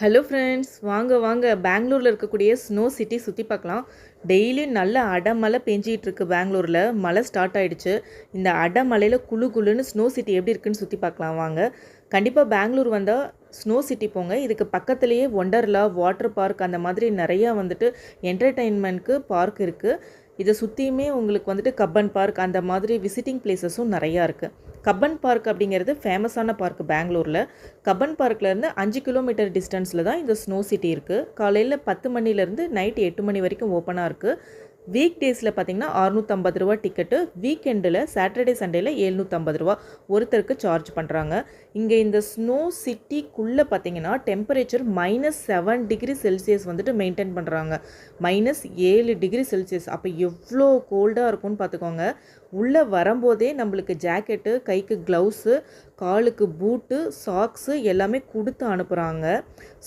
Hello friends வாங்க வாங்க. பெங்களூரில் இருக்கக்கூடிய ஸ்னோ சிட்டி சுற்றி பார்க்கலாம். டெய்லி நல்ல அடமழை பெஞ்சிகிட்டு இருக்கு பெங்களூரில். மழை ஸ்டார்ட் ஆகிடுச்சு இந்த அடமலையில் குளு குளுன்னு ஸ்னோ சிட்டி எப்படி இருக்குன்னு சுற்றி பார்க்கலாம் வாங்க. கண்டிப்பாக பெங்களூர் வந்தால் ஸ்னோ சிட்டி போங்க. இதுக்கு பக்கத்துலேயே ஒண்டர்லா வாட்டர் பார்க் அந்த மாதிரி நிறையா வந்துட்டு என்டர்டெயின்மெண்ட்க்கு பார்க் இருக்குது இதை சுற்றியுமே உங்களுக்கு வந்துட்டு கப்பன் பார்க் அந்த மாதிரி விசிட்டிங் பிளேசஸும் நிறையா இருக்குது கப்பன் பார்க் அப்படிங்கிறது ஃபேமஸான பார்க் பெங்களூரில். கப்பன் பார்க்லேருந்து அஞ்சு கிலோமீட்டர் டிஸ்டன்ஸில் தான் இந்த ஸ்னோ சிட்டி இருக்குது காலையில் பத்து மணிலேருந்து நைட் எட்டு மணி வரைக்கும் ஓப்பனாக இருக்குது வீக் டேஸில் பார்த்தீங்கன்னா அறுநூற்றம்பது ரூபா டிக்கெட்டு வீக்கெண்டில் சாட்டர்டே சண்டேயில் எழுநூற்றம்பது ரூபா ஒருத்தருக்கு சார்ஜ் பண்ணுறாங்க இங்கே இந்த ஸ்னோ சிட்டிக்குள்ளே பார்த்தீங்கன்னா temperature minus seven degree Celsius வந்துட்டு மெயின்டைன் பண்ணுறாங்க மைனஸ் ஏழு டிகிரி செல்சியஸ் அப்போ எவ்வளோ கோல்டாக இருக்கும்னு பார்த்துக்கோங்க உள்ளே வரும்போதே நம்மளுக்கு ஜாக்கெட்டு கைக்கு க்ளவுஸு காலுக்கு பூட்டு சாக்ஸு எல்லாமே கொடுத்து அனுப்புகிறாங்க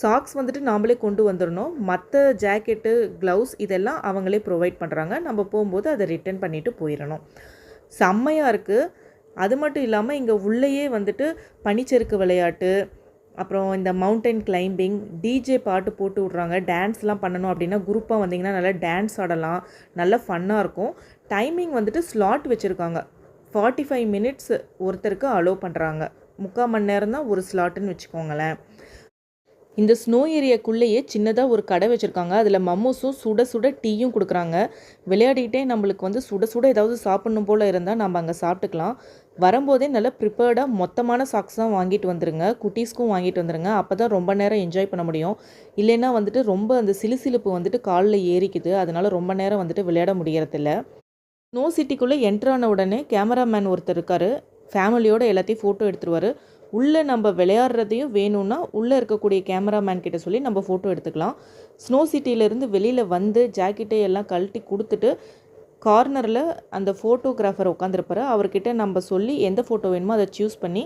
சாக்ஸ் வந்துட்டு நாம்ளே கொண்டு வந்துடணும். மற்ற ஜாக்கெட்டு க்ளவுஸ் இதெல்லாம் அவங்களே ப்ரொவைட் பண்ணுறாங்க நம்ம போகும்போது அதை ரிட்டர்ன் பண்ணிவிட்டு போயிடணும். செம்மையாக இருக்குது அது மட்டும் இல்லாமல் இங்கே உள்ளேயே வந்துட்டு பனிச்சறுக்கு விளையாட்டு அப்புறம் இந்த மவுண்டைன் கிளைம்பிங் டிஜே பாட்டு போட்டு விட்றாங்க. டான்ஸ்லாம் பண்ணணும் அப்படின்னா குரூப்பாக வந்தீங்கன்னா நல்லா டான்ஸ் ஆடலாம். நல்ல ஃபன்னாக இருக்கும். டைமிங் வந்துட்டு ஸ்லாட் வச்சுருக்காங்க. ஃபார்ட்டி ஃபைவ் மினிட்ஸ் ஒருத்தருக்கு அலோவ் பண்ணுறாங்க முக்கால் மணி நேரம் தான் ஒரு ஸ்லாட்டுன்னு வச்சுக்கோங்களேன். இந்த ஸ்னோ ஏரியாக்குள்ளேயே சின்னதாக ஒரு கடை வச்சுருக்காங்க. அதில் மம்மூஸும் சுட சுட டீயும் கொடுக்குறாங்க. விளையாடிக்கிட்டே நம்மளுக்கு வந்து சுட சுட ஏதாவது சாப்பிட்ணும் போல் இருந்தால் நம்ம அங்கே சாப்பிட்டுக்கலாம். வரும்போதே நல்லா ப்ரிப்பேர்டாக மொத்தமான சாக்ஸ் தான் வாங்கிட்டு வந்துருங்க. குட்டீஸ்க்கும் வாங்கிட்டு வந்துருங்க. அப்போ தான் ரொம்ப நேரம் என்ஜாய் பண்ண முடியும். இல்லைன்னா வந்துட்டு ரொம்ப அந்த சிலுசிலுப்பு வந்துட்டு காலில் ஏறிக்குது. அதனால் ரொம்ப நேரம் வந்துட்டு விளையாட முடியறதில்ல. ஸ்னோ சிட்டிக்குள்ளே என்ட்ரான உடனே கேமராமேன் ஒருத்தர் இருக்கார். ஃபேமிலியோடு எல்லாத்தையும் ஃபோட்டோ எடுத்துருவார். உள்ளே நம்ம விளையாடுறதையும் வேணும்னா உள்ளே இருக்கக்கூடிய கேமராமேன் கிட்ட சொல்லி நம்ம ஃபோட்டோ எடுத்துக்கலாம். ஸ்னோ சிட்டியிலேருந்து வெளியில் வந்து ஜாக்கெட்டை எல்லாம் கழட்டி கொடுத்துட்டு கார்னரில் அந்த ஃபோட்டோகிராஃபர் உட்காந்துருப்பாரு அவர்கிட்ட நம்ம சொல்லி எந்த ஃபோட்டோ வேணுமோ அதை சூஸ் பண்ணி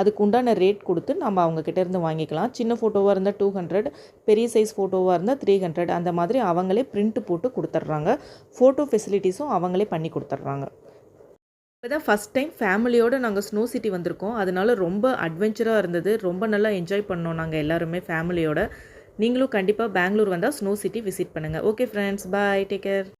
அதுக்கு உண்டான ரேட் கொடுத்து நம்ம அவங்கக்கிட்ட இருந்து வாங்கிக்கலாம். சின்ன ஃபோட்டோவாக இருந்தால் டூ ஹண்ட்ரட் பெரிய சைஸ் ஃபோட்டோவாக இருந்தால் த்ரீ ஹண்ட்ரட் அந்த மாதிரி அவங்களே பிரிண்ட் போட்டு கொடுத்துட்றாங்க. ஃபோட்டோ ஃபெசிலிட்டிஸும் அவங்களே பண்ணி கொடுத்துட்றாங்க. இப்போ தான் ஃபஸ்ட் டைம் ஃபேமிலியோடு நாங்கள் ஸ்னோ சிட்டி வந்திருக்கோம். அதனால ரொம்ப அட்வென்ச்சராக இருந்தது. ரொம்ப நல்லா என்ஜாய் பண்ணோம் நாங்கள் எல்லாருமே ஃபேமிலியோட நீங்களும் கண்டிப்பாக பெங்களூர் வந்தால் ஸ்னோ சிட்டி விசிட் பண்ணுங்கள் okay friends bye take care